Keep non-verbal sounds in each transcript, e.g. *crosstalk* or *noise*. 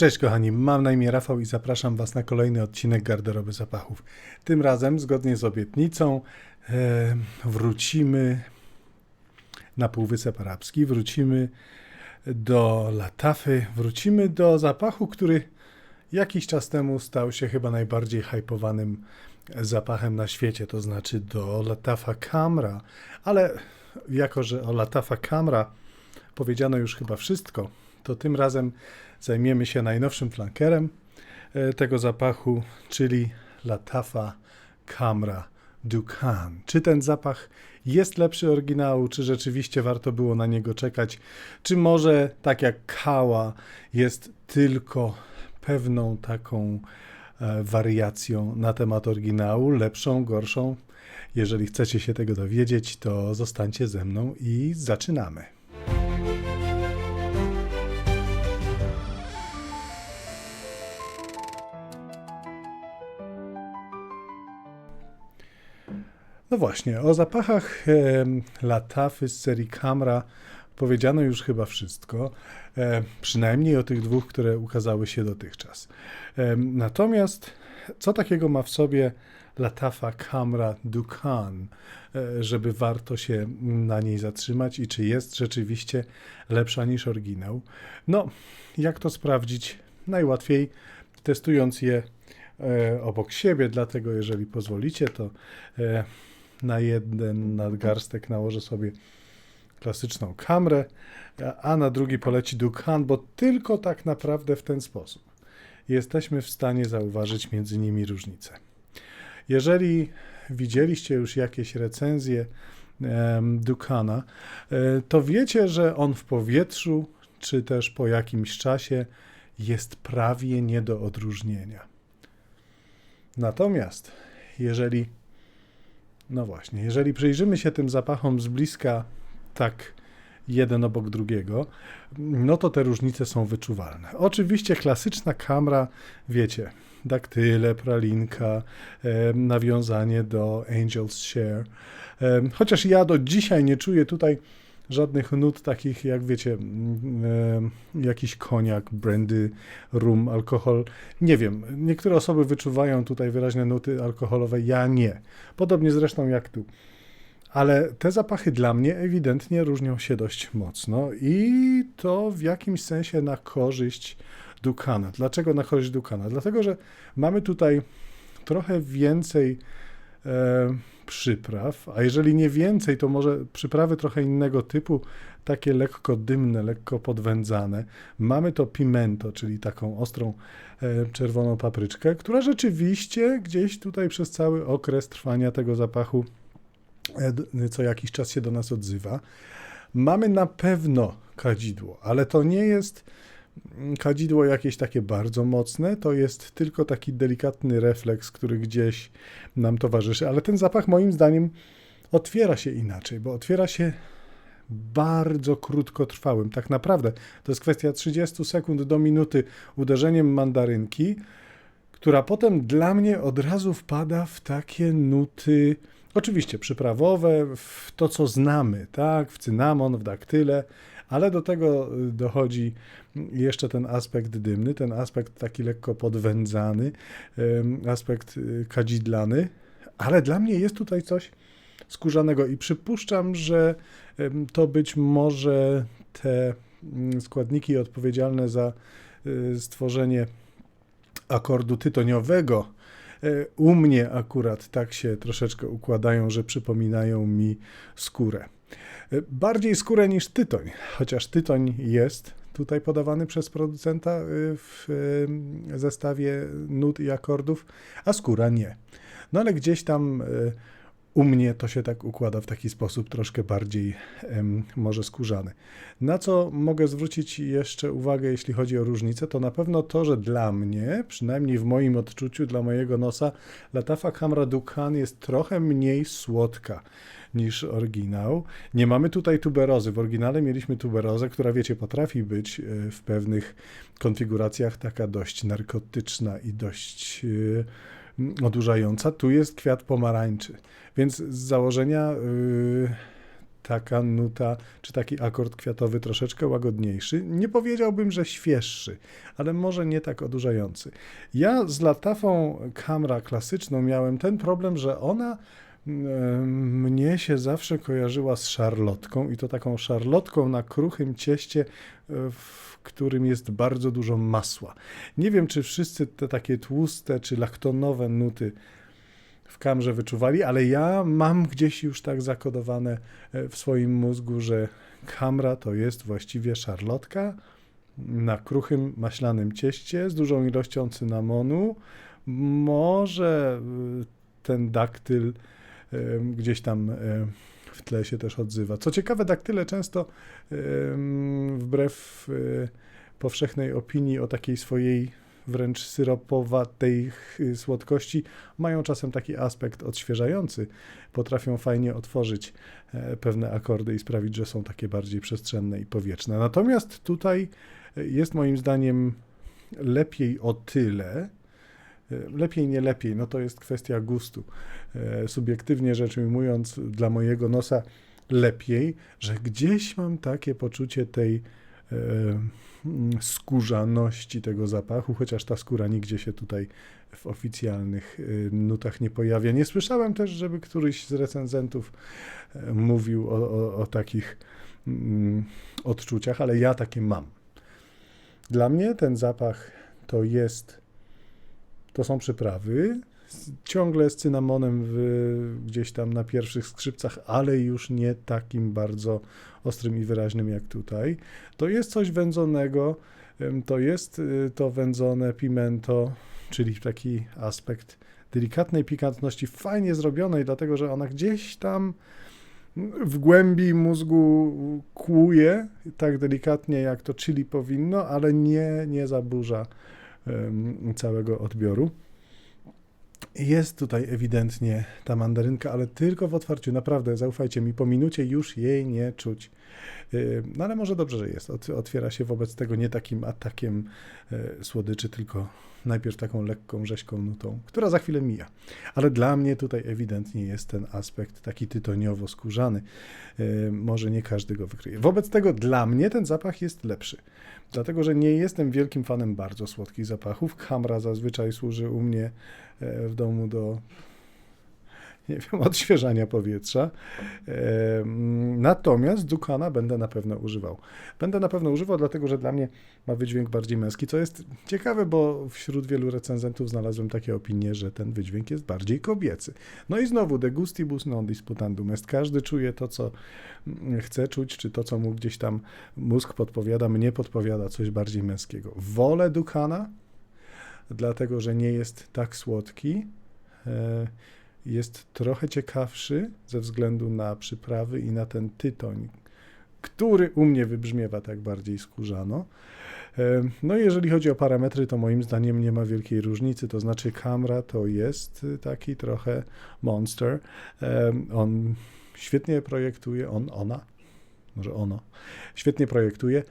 Cześć kochani, mam na imię Rafał i zapraszam Was na kolejny odcinek Garderoby Zapachów. Tym razem, zgodnie z obietnicą, e, wrócimy na Półwysep Arabski, wrócimy do Latafy, wrócimy do zapachu, który jakiś czas temu stał się chyba najbardziej hypowanym zapachem na świecie, to znaczy do Latafa Camra, ale jako, że o Latafa Camra powiedziano już chyba wszystko, to tym razem zajmiemy się najnowszym flankerem e, tego zapachu, czyli Latafa Camra Ducan. Czy ten zapach jest lepszy oryginału, czy rzeczywiście warto było na niego czekać, czy może tak jak Kała jest tylko pewną taką e, wariacją na temat oryginału, lepszą, gorszą. Jeżeli chcecie się tego dowiedzieć, to zostańcie ze mną i zaczynamy. No właśnie, o zapachach e, Latafy z serii Camra powiedziano już chyba wszystko, e, przynajmniej o tych dwóch, które ukazały się dotychczas. E, natomiast co takiego ma w sobie Latafa Camra Ducan, e, żeby warto się na niej zatrzymać i czy jest rzeczywiście lepsza niż oryginał? No, jak to sprawdzić? Najłatwiej testując je obok siebie, dlatego jeżeli pozwolicie, to e, na jeden nadgarstek nałożę sobie klasyczną kamrę, a na drugi poleci Dukan, bo tylko tak naprawdę w ten sposób jesteśmy w stanie zauważyć między nimi różnicę. Jeżeli widzieliście już jakieś recenzje Dukana, e, to wiecie, że on w powietrzu, czy też po jakimś czasie jest prawie nie do odróżnienia. Natomiast jeżeli no właśnie, jeżeli przyjrzymy się tym zapachom z bliska, tak jeden obok drugiego, no to te różnice są wyczuwalne. Oczywiście klasyczna kamera, wiecie, daktyle, pralinka, e, nawiązanie do Angel's Share. E, chociaż ja do dzisiaj nie czuję tutaj żadnych nut takich jak wiecie, e, jakiś koniak, brandy, rum, alkohol. Nie wiem, niektóre osoby wyczuwają tutaj wyraźne nuty alkoholowe, ja nie. Podobnie zresztą jak tu. Ale te zapachy dla mnie ewidentnie różnią się dość mocno i to w jakimś sensie na korzyść Dukana. Dlaczego na korzyść Dukana? Dlatego, że mamy tutaj trochę więcej e, przypraw, a jeżeli nie więcej, to może przyprawy trochę innego typu, takie lekko dymne, lekko podwędzane. Mamy to pimento, czyli taką ostrą e, czerwoną papryczkę, która rzeczywiście gdzieś tutaj przez cały okres trwania tego zapachu e, co jakiś czas się do nas odzywa. Mamy na pewno kadzidło, ale to nie jest kadzidło jakieś takie bardzo mocne, to jest tylko taki delikatny refleks, który gdzieś nam towarzyszy, ale ten zapach moim zdaniem otwiera się inaczej, bo otwiera się bardzo krótkotrwałym. Tak naprawdę to jest kwestia 30 sekund do minuty uderzeniem mandarynki, która potem dla mnie od razu wpada w takie nuty, oczywiście przyprawowe, w to co znamy, tak, w cynamon, w daktyle, ale do tego y, dochodzi jeszcze ten aspekt dymny, ten aspekt taki lekko podwędzany, aspekt y, kadzidlany, ale dla mnie jest tutaj coś skórzanego i przypuszczam, że to być może te mm, składniki odpowiedzialne za y, stworzenie akordu tytoniowego u mnie akurat tak się troszeczkę układają, że przypominają mi skórę. Bardziej skórę niż tytoń, chociaż tytoń jest tutaj podawany przez producenta y, w y, zestawie nut i akordów, a skóra nie. No ale gdzieś tam y, u mnie to się tak układa w taki sposób troszkę bardziej może skórzany. Na co mogę zwrócić jeszcze uwagę, jeśli chodzi o różnicę, to na pewno to, że dla mnie, przynajmniej w moim odczuciu, dla mojego nosa, Latafa Camra Dukan jest trochę mniej słodka niż oryginał. Nie mamy tutaj tuberozy. W oryginale mieliśmy tuberozę, która wiecie, potrafi być e, w pewnych konfiguracjach taka dość narkotyczna i dość e, odurzająca. Tu jest kwiat pomarańczy. Więc z założenia yy, taka nuta, czy taki akord kwiatowy troszeczkę łagodniejszy. Nie powiedziałbym, że świeższy, ale może nie tak odurzający. Ja z latafą kamera klasyczną miałem ten problem, że ona mm, mnie się zawsze kojarzyła z szarlotką i to taką szarlotką na kruchym cieście, e, w którym jest bardzo dużo masła. Nie wiem, czy wszyscy te takie tłuste czy laktonowe nuty w kamrze wyczuwali, ale ja mam gdzieś już tak zakodowane e, w swoim mózgu, że kamra to jest właściwie szarlotka na kruchym maślanym cieście z dużą ilością cynamonu. Może y, ten daktyl gdzieś tam w tle się też odzywa. Co ciekawe, daktyle często wbrew powszechnej opinii o takiej swojej wręcz syropowatej słodkości, mają czasem taki aspekt odświeżający. Potrafią fajnie otworzyć e, pewne akordy i sprawić, że są takie bardziej przestrzenne i powietrzne. Natomiast tutaj jest moim zdaniem lepiej o tyle, e, lepiej, nie lepiej, no to jest kwestia gustu. E, subiektywnie rzecz ujmując, dla mojego nosa lepiej, że gdzieś mam takie poczucie tej Mm, skórzaności tego zapachu, chociaż ta skóra nigdzie się tutaj w oficjalnych nutach nie pojawia. Nie słyszałem też, żeby któryś z recenzentów e, mówił o, o, o takich mm, odczuciach, ale ja takie mam. Dla mnie ten zapach to jest, to są przyprawy, ciągle z cynamonem w, gdzieś tam na pierwszych skrzypcach, ale już nie takim bardzo ostrym i wyraźnym jak tutaj. To jest coś wędzonego, to jest y, to wędzone pimento, czyli taki aspekt delikatnej pikantności, fajnie zrobionej, dlatego że ona gdzieś tam w głębi mózgu kłuje, tak delikatnie jak to chili powinno, ale nie, nie zaburza całego odbioru. Jest tutaj ewidentnie ta mandarynka, ale tylko w otwarciu. Naprawdę, zaufajcie mi, po minucie już jej nie czuć. Yy, no ale może dobrze, że jest. Otwiera się wobec tego nie takim atakiem yy, słodyczy, tylko najpierw taką lekką, rzeźką nutą, która za chwilę mija. Ale dla mnie tutaj ewidentnie jest ten aspekt taki tytoniowo-skórzany. Yy, może nie każdy go wykryje. Wobec tego dla mnie ten zapach jest lepszy. Dlatego, że nie jestem wielkim fanem bardzo słodkich zapachów. Hamra zazwyczaj służy u mnie w domu do nie wiem, *laughs* odświeżania powietrza. Natomiast Dukana będę na pewno używał. Będę na pewno używał, dlatego że dla mnie ma wydźwięk bardziej męski, co jest ciekawe, bo wśród wielu recenzentów znalazłem takie opinie, że ten wydźwięk jest bardziej kobiecy. No i znowu, de gustibus non disputandum est. Każdy czuje to, co mm, chce czuć, czy to, co mu gdzieś tam mózg podpowiada, mnie podpowiada coś bardziej męskiego. Wolę Dukana, dlatego że nie jest tak słodki. Jest trochę ciekawszy ze względu na przyprawy i na ten tytoń, który u mnie wybrzmiewa tak bardziej skórzano. E, no i jeżeli chodzi o parametry, to moim zdaniem nie ma wielkiej różnicy, to znaczy kamera to jest taki trochę monster. E, on świetnie projektuje, on, ona, może ono, świetnie projektuje.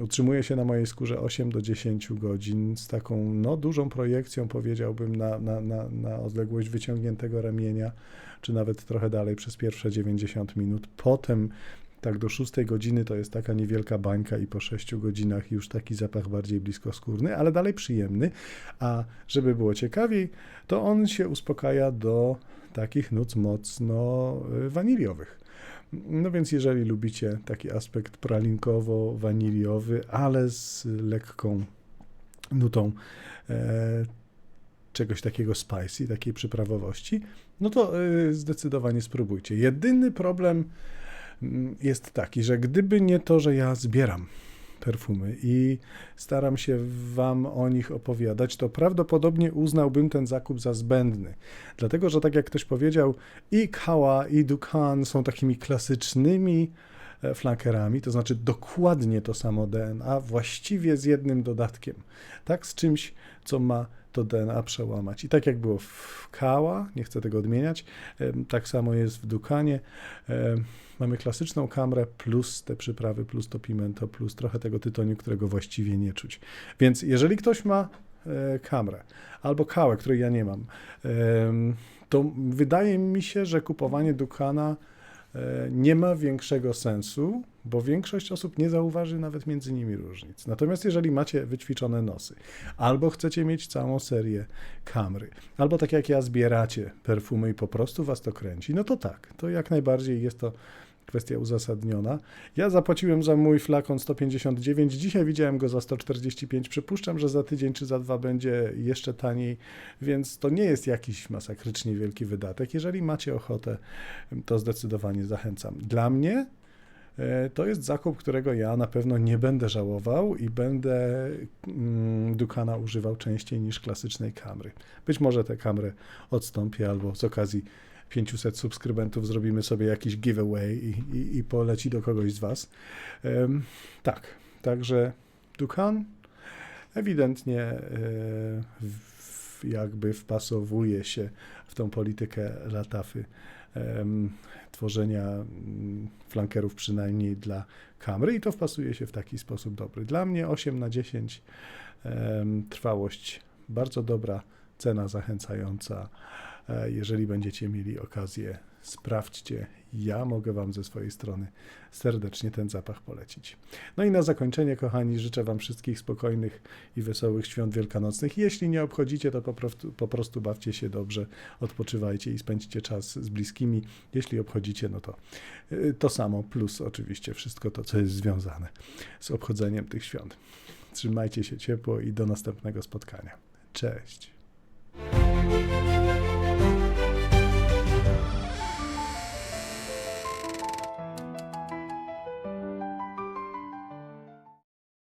Utrzymuje się na mojej skórze 8 do 10 godzin z taką no, dużą projekcją, powiedziałbym, na, na, na, na odległość wyciągniętego ramienia, czy nawet trochę dalej przez pierwsze 90 minut. Potem tak do 6 godziny to jest taka niewielka bańka i po 6 godzinach już taki zapach bardziej bliskoskórny, ale dalej przyjemny. A żeby było ciekawiej, to on się uspokaja do takich nut mocno y, waniliowych. No więc jeżeli lubicie taki aspekt pralinkowo-waniliowy, ale z lekką nutą e, czegoś takiego spicy, takiej przyprawowości, no to e, zdecydowanie spróbujcie. Jedyny problem mm, jest taki, że gdyby nie to, że ja zbieram perfumy i staram się Wam o nich opowiadać, to prawdopodobnie uznałbym ten zakup za zbędny. Dlatego, że tak jak ktoś powiedział, i Kawa, i Dukan są takimi klasycznymi flankerami, to znaczy dokładnie to samo DNA, właściwie z jednym dodatkiem. Tak, z czymś, co ma to DNA przełamać. I tak jak było w Kała, nie chcę tego odmieniać, tak samo jest w Dukanie. Mamy klasyczną kamrę plus te przyprawy, plus to pimento, plus trochę tego tytoniu, którego właściwie nie czuć. Więc jeżeli ktoś ma e, kamrę albo kałę, której ja nie mam, to wydaje mi się, że kupowanie Dukana e, nie ma większego sensu, bo większość osób nie zauważy nawet między nimi różnic. Natomiast jeżeli macie wyćwiczone nosy, albo chcecie mieć całą serię kamry, albo tak jak ja zbieracie perfumy i po prostu was to kręci, no to tak, to jak najbardziej jest to kwestia uzasadniona. Ja zapłaciłem za mój flakon 159, dzisiaj widziałem go za 145. Przypuszczam, że za tydzień czy za dwa będzie jeszcze taniej, więc to nie jest jakiś masakrycznie wielki wydatek. Jeżeli macie ochotę, to zdecydowanie zachęcam. Dla mnie e, to jest zakup, którego ja na pewno nie będę żałował i będę mm, Dukana używał częściej niż klasycznej kamry. Być może tę kamerę odstąpię albo z okazji 500 subskrybentów zrobimy sobie jakiś giveaway i, i, i poleci do kogoś z Was. Em, tak, także Dukan ewidentnie e, w, jakby wpasowuje się w tą politykę Latafy tworzenia mm, flankerów przynajmniej dla kamery i to wpasuje się w taki sposób dobry. Dla mnie 8 na 10 em, trwałość bardzo dobra, cena zachęcająca. E, Jeżeli będziecie mieli okazję, sprawdźcie. Ja mogę Wam ze swojej strony serdecznie ten zapach polecić. No i na zakończenie, kochani, życzę Wam wszystkich spokojnych i wesołych świąt wielkanocnych. Jeśli nie obchodzicie, to po prostu, po prostu bawcie się dobrze, odpoczywajcie i spędźcie czas z bliskimi. Jeśli obchodzicie, no to y, to samo, plus oczywiście wszystko to, co jest związane z obchodzeniem tych świąt. Trzymajcie się ciepło i do następnego spotkania. Cześć.